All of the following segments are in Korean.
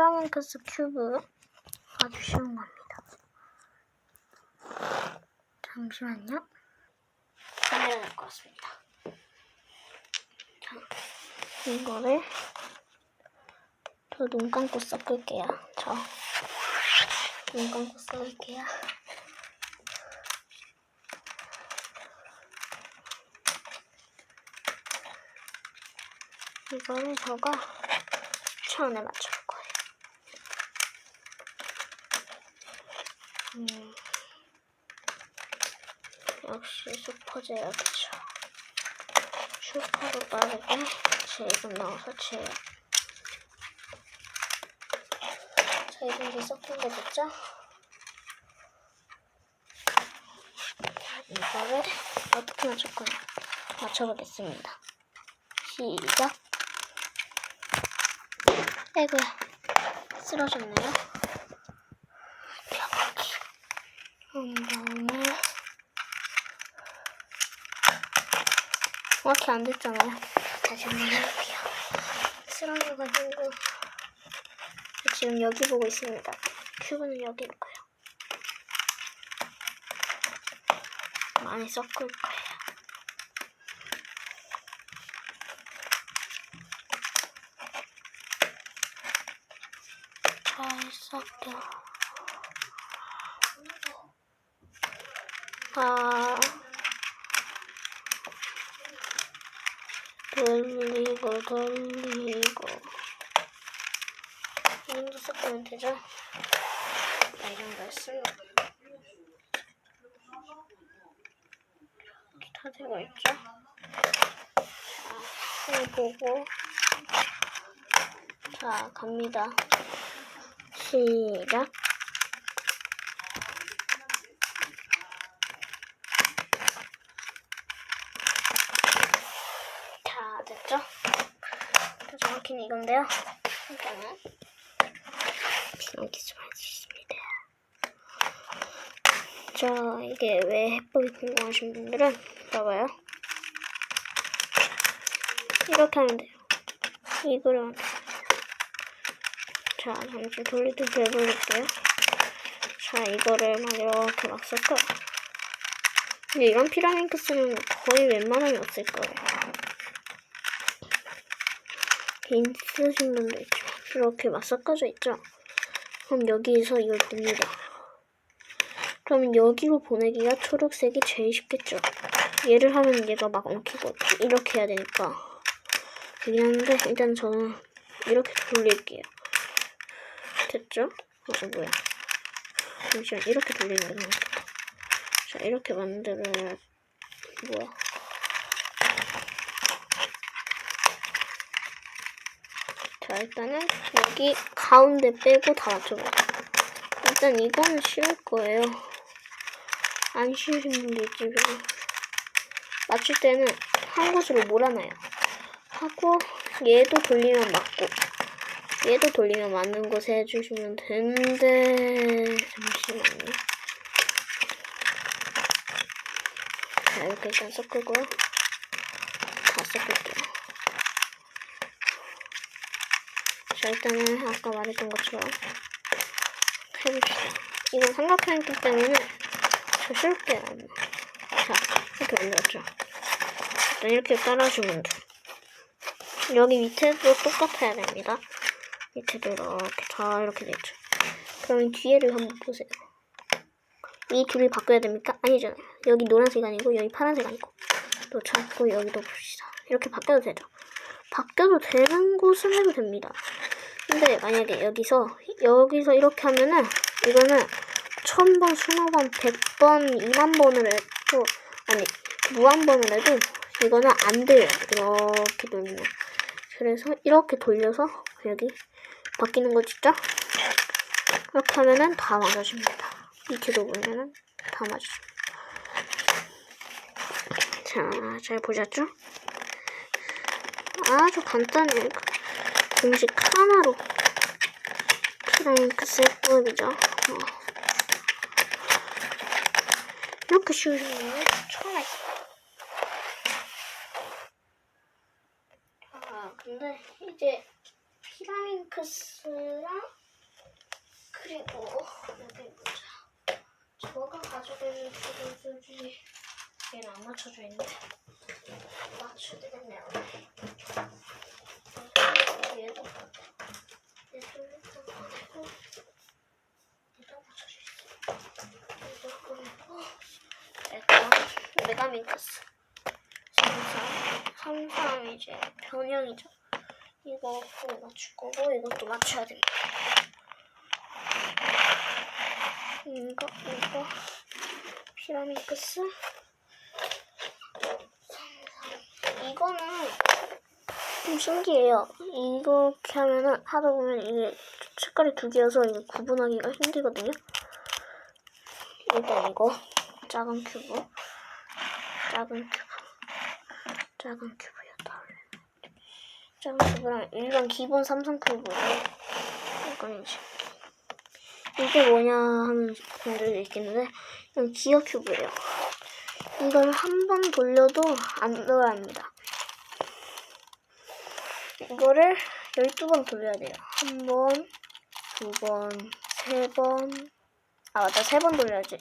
피라민크스 큐브 아주 쉬운 겁니다. 잠시만요. 카메라 될것 같습니다. 자, 이거를 저 눈 감고 섞을게요. 저 눈 감고 섞을게요. 이거를 저가 천에 맞춰볼 거예요. 음, 역시 슈퍼제약이죠. 슈퍼로 빠르게 제이금 넣어서 제약. 자, 이제 이제 섞은 게 됐죠? 자, 이거를 어떻게 맞출 거냐? 맞춰보겠습니다. 시작. 아이고야, 쓰러졌네요. 펴보기. 한 다음에, 정확히 안 됐잖아요. 다시 한번 해볼게요. 쓰러져가지고, 지금 여기 보고 있습니다. 큐브는 여기 있고요. 많이 섞을 거예요. 잘 섞여. 아, 돌리고, 돌리고. 이 정도 섞으면 되죠? 아, 이 정도 했으면. 이렇게 다 되고 있죠? 자, 손 보고. 자, 갑니다. 시작. 자, 됐죠? 더 정확히는 이건데요. 잠깐만. 비넘기 좀 해주십니다. 자, 이게 왜 해법이 궁금하신 분들은 봐봐요. 이렇게 하면 돼요. 이거를. 자, 잠시 돌리도 해볼게요. 자, 이거를 막 이렇게 막 섞어요. 근데 이런 피라민크스는 거의 웬만하면 없을 거예요. 있으신 분도 있죠. 이렇게 막 섞어져 있죠. 그럼 여기서 이걸 봅니다. 그럼 여기로 보내기가 초록색이 제일 쉽겠죠. 얘를 하면 얘가 막 엉키고 이렇게 해야 되니까. 그긴 한데 일단 저는 이렇게 돌릴게요. 됐죠? 어, 뭐야. 잠시만, 이렇게 돌리면? 자, 이렇게 만들어야, 뭐야. 자, 일단은 여기 가운데 빼고 다 맞춰봐요. 일단 이거는 쉬울 거예요. 안 쉬우신 분도 있지, 별로. 맞출 때는 한 곳으로 몰아놔요. 하고, 얘도 돌리면 맞고, 얘도 돌리면 맞는 곳에 해주시면 되는데 잠시만요. 자 이렇게 일단 섞고요. 다 섞을게요. 자 일단은 아까 말했던 것처럼 해봅시다. 이건 삼각형이기 때문에 저 쉽게 안 나. 자 이렇게 만들었죠. 일단 이렇게 따라주면 돼. 여기 밑에도 똑같아야 됩니다. 밑에도 이렇게 다 이렇게 되죠. 그럼 뒤에를 한번 보세요. 이 둘이 바꿔야 됩니까? 아니잖아요. 여기 노란색 아니고 여기 파란색 아니고 또 잡고 여기도 봅시다. 이렇게 바뀌어도 되죠. 바뀌어도 되는 곳은 해도 됩니다. 근데 만약에 여기서 여기서 이렇게 하면은 이거는 천 번, 스무 번, 백 번, 이만 번을 해도 아니 무한 번을 해도 이거는 안 돼요. 이렇게 돌리면. 그래서 이렇게 돌려서 여기 바뀌는 거 진짜 이렇게 하면은 다 맞아줍니다. 밑에도 보면은 다 맞아줍니다. 자, 잘 보셨죠? 아주 간단해요. 공식 하나로 피라민크 셀법이죠. 어. 이렇게 쉬우신 거는 처음 했어요. 아, 근데 이제 피라밍크스랑 그리고 여기 보자. 저가 가지고 있는 주술이 얘는 안 맞춰져 있네. 맞춰야 되겠네요. 얘도 얘도 일단 꺼내고 얘도 있어. 얘도 꺼내고 일단 메가밍크스. 삼삼 삼삼 이제 변형이죠. 이거 꼭 맞출 거고 이것도 맞춰야 됩니다. 이거 이거 피라미크스 이거는 좀 신기해요. 이렇게 하면은 하다 보면 이게 색깔이 두 개여서 이게 구분하기가 힘들거든요. 일단 이거 작은 큐브 작은 큐브 작은 큐브였다. 작은 큐브랑 일반 기본 삼성 큐브 이건 이제 이게 뭐냐 하는 분들도 있겠는데 이건 기어 큐브예요. 이걸 한 번 돌려도 안 합니다. 이거를 12번 돌려야 돼요. 한 번, 두 번, 세 번. 아, 맞다. 세 번 돌려야지.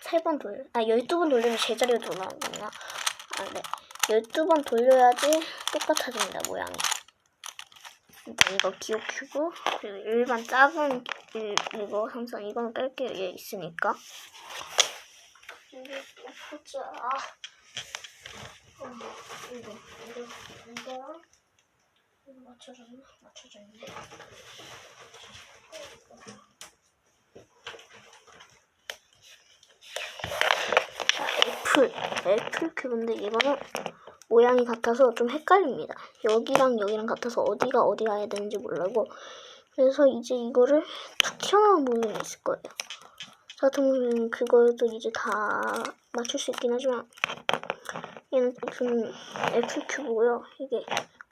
세 번 돌려. 아, 12번 돌리면 제자리로 돌아오구나. 아, 네. 12번 돌려야지 똑같아집니다, 모양이. 일단 이거 큐브, 그리고 일반 작은 이- 이거 항상 이거는 뺄게 얘 있으니까. 이게 또 보자. 어, 이거, 이거, 이거랑 이거 맞춰졌나? 맞춰져 있네. 자, 애플. 애플 큐브인데 이거는 모양이 같아서 좀 헷갈립니다. 여기랑 여기랑 같아서 어디가 어디 가야 되는지 모르고 그래서 이제 이거를 툭 튀어나온 부분이 있을 거예요. 저 같은 경우는 그걸도 이제 다 맞출 수 있긴 하지만 얘는 좀 애플 큐브고요. 이게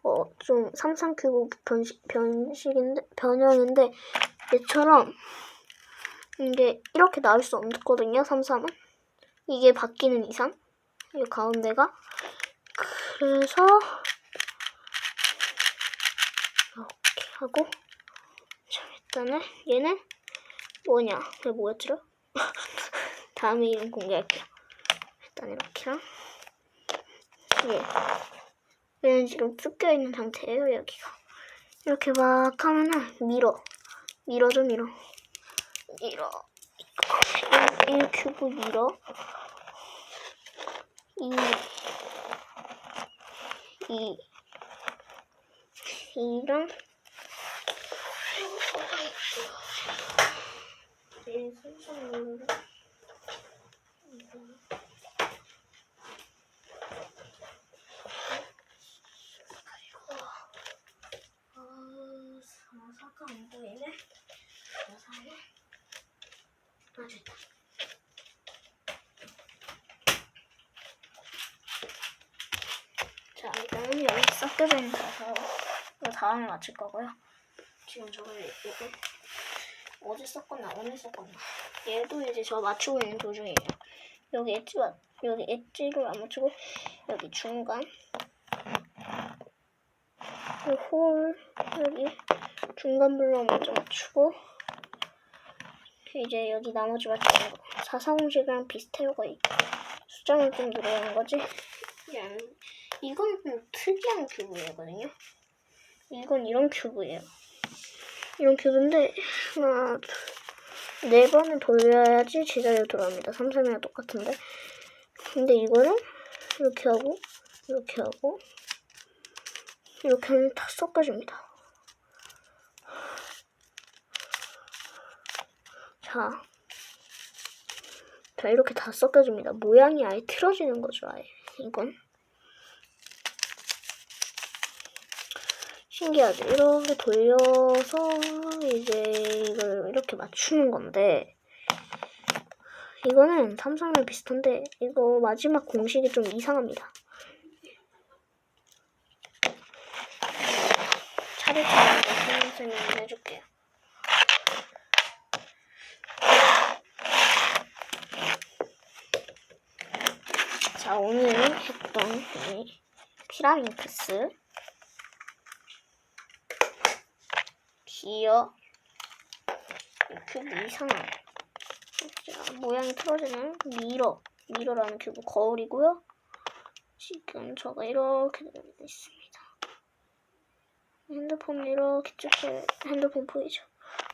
어, 좀 삼삼 큐브 변식, 변식인데 변형인데 얘처럼 이게 이렇게 나올 수 없거든요. 삼삼은 이게 바뀌는 이상 이 가운데가 그래서 이렇게 하고 자 일단은 얘는 뭐냐 이게 뭐였더라? 다음에 이름 공개할게요. 일단 이렇게랑 예. 얘는 지금 뜯겨 있는 상태예요 여기가. 이렇게 막 하면은 밀어. 밀어줘 밀어. 밀어. 1 큐브 밀어. 2 2 2랑 1 3 4 자, 일단은 여기 섞여져 거서 이거 다음에 맞출 거고요. 지금 저거 이거 어제 썼거나 오늘 썼거나 얘도 이제 저 맞추고 있는 도중이에요. 여기 엣지 맞 여기 엣지를 안 맞추고 여기 중간 이홀 여기 중간 블록 먼저 맞추고 이제 여기 나머지 맞추는 거 사사공식이랑 비슷해요 거의 숫자는 좀 늘어나는 거지 그냥 이건 좀 특이한 큐브이거든요. 이건 이런 큐브예요. 이런 큐브인데 하나, 둘, 네 번을 돌려야지 제자리로 돌아옵니다. 3, 3이랑 똑같은데. 근데 이거는 이렇게 하고 이렇게 하고 이렇게 하면 다 섞여집니다. 자, 자 이렇게 다 섞여집니다. 모양이 아예 틀어지는 거죠, 아예 이건. 신기하죠? 이렇게 돌려서 이제 이걸 이렇게 맞추는 건데 이거는 삼성이랑 비슷한데 이거 마지막 공식이 좀 이상합니다. 차례차례 설명을 해줄게요. 자 오늘 했던 이 피라밍크스 기어. 이 큐브 이상해. 자, 모양이 틀어지는 미러. 미러라는 큐브 거울이고요. 지금 저가 이렇게 되어 있습니다. 핸드폰 이렇게 찍혀 핸드폰 보이죠?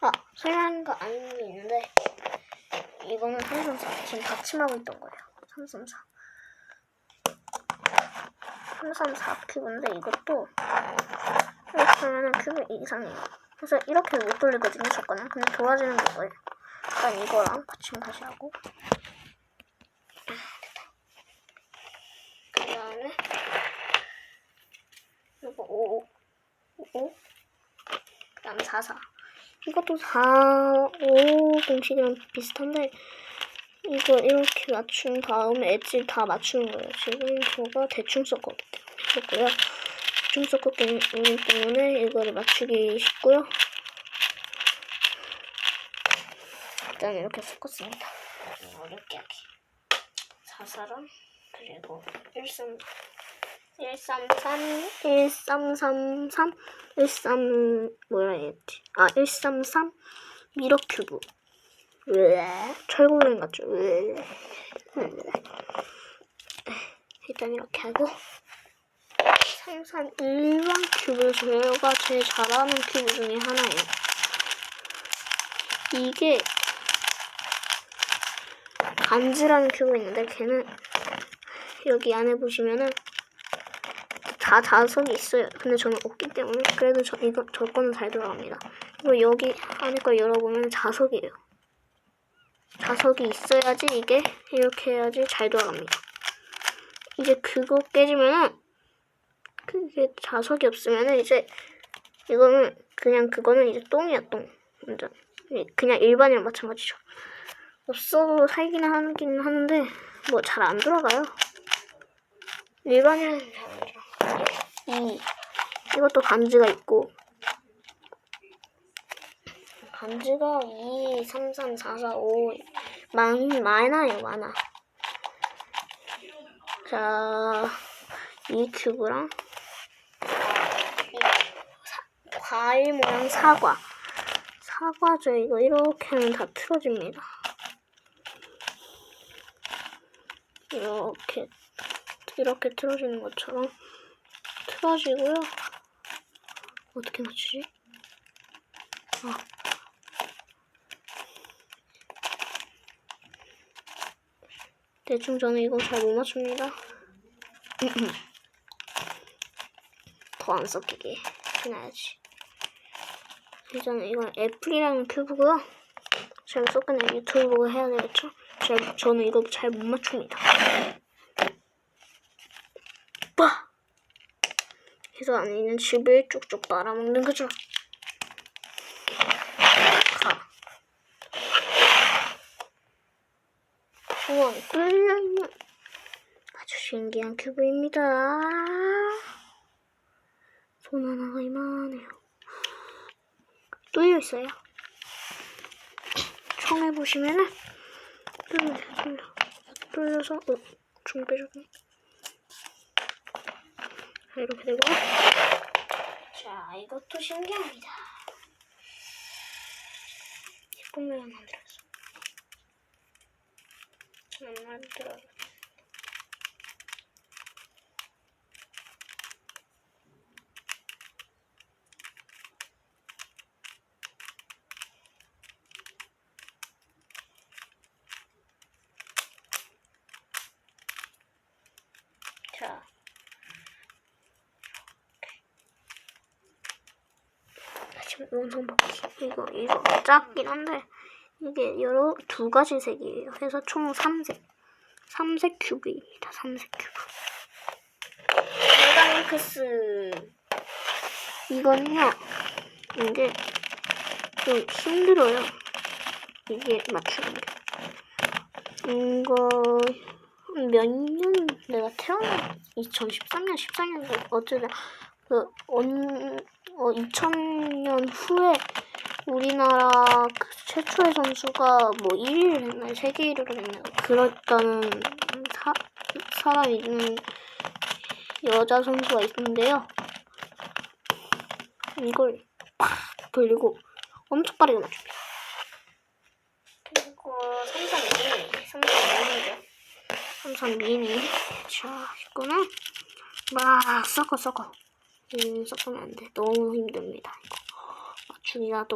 아, 설명한 거 아닌 게 있는데 이거는 삼삼사 지금 받침하고 있던 거예요. 삼삼사. 삼삼사 큐브인데 이것도 이렇게 하면은 큐브 이상해요. 그래서 이렇게 못 돌리거든요, 저 거는. 근데 도와주는 게 뭐예요? 일단 이거랑 받침 다시 하고 그 다음에 이거 5 5 그 다음에 4 4 이것도 4 5 공식이랑 비슷한데 이거 이렇게 맞춘 다음에 엣지 다 맞추는 거예요. 지금 저가 대충 썼거든요 썼고요. 대충 썼기 때문에 이거를 맞추기 쉽고요. 일단 이렇게 섞었습니다. 어렵게 하기. 4사랑 그리고 13 133 1333 13 뭐라 해야지? 아 133 미러 큐브. 왜 철골렘 같죠 왜 일단 이렇게 하고 33 일반 큐브 제가 제일 잘하는 큐브 중에 하나예요 이게 간지라는 큐브가 있는데 걔는 여기 안에 보시면은 다 자석이 있어요. 근데 저는 없기 때문에 그래도 저 이거 저 거는 잘 들어갑니다. 그리고 여기 안에 걸 열어보면 자석이에요. 자석이 있어야지 이게 이렇게 해야지 잘 돌아갑니다. 이제 그거 깨지면은 그게 자석이 없으면은 이제 이거는 그냥 그거는 이제 똥이야 똥. 완전 그냥 일반이랑 마찬가지죠. 없어도 살기는 하긴 하는데 뭐 잘 안 돌아가요. 일반이랑. 이 이것도 반지가 있고 반지가 2, 3, 3, 4, 4, 5 많, 많아요 많아 자, 이 사- 과일 모양 사과 사과죠 이거 이렇게 하면 다 틀어집니다 이렇게 이렇게 틀어지는 것처럼 틀어지고요. 어떻게 맞추지? 아. 대충 저는 이거 잘못 맞춥니다. 더 안 섞이게 해놔야지. 저는 이건 애플이라는 큐브고요. 제가 섞은 애 유튜브 보고 해야 되겠죠? 제가, 저는 이거 잘 못 맞춥니다. 빠! 해서 안에 있는 칩을 쭉쭉 빨아먹는 거죠. 가. 꿀렁. 아주 신기한 큐브입니다. 손 하나가 이만해요. 뚫려 있어요. 총에 보시면은 뚫려, 뚫려. 뚫려서, 어, 중 빼줬네. 자, 이렇게 되고. 자, 이것도 신기합니다. 예쁜 모양 만들었어. 안 만들어. 자. 지금 영상 보기 이거 이거 작긴 한데 이게 여러 두 가지 색이에요. 그래서 총 3색 3색 큐브입니다. 3색 큐브 메가링크스 이거는요 이게 좀 힘들어요. 이게 맞추는 게 이거 몇 년 내가 태어난 2013년 14년 어쩌다 그 온, 어, 2000년 후에 우리나라 그 최초의 선수가 뭐 1위를 했나요? 세계 1위를 했나요? 그랬다는 사, 사람이 있는 여자 선수가 있는데요. 이걸 팍 돌리고 엄청 빠르게 맞춥니다. 그리고 삼성 미니, 삼성 미니죠. 삼성 미니. 자, 이거는 막 섞어 섞어. 음, 섞으면 안 돼. 너무 힘듭니다. 이거 맞추기가 또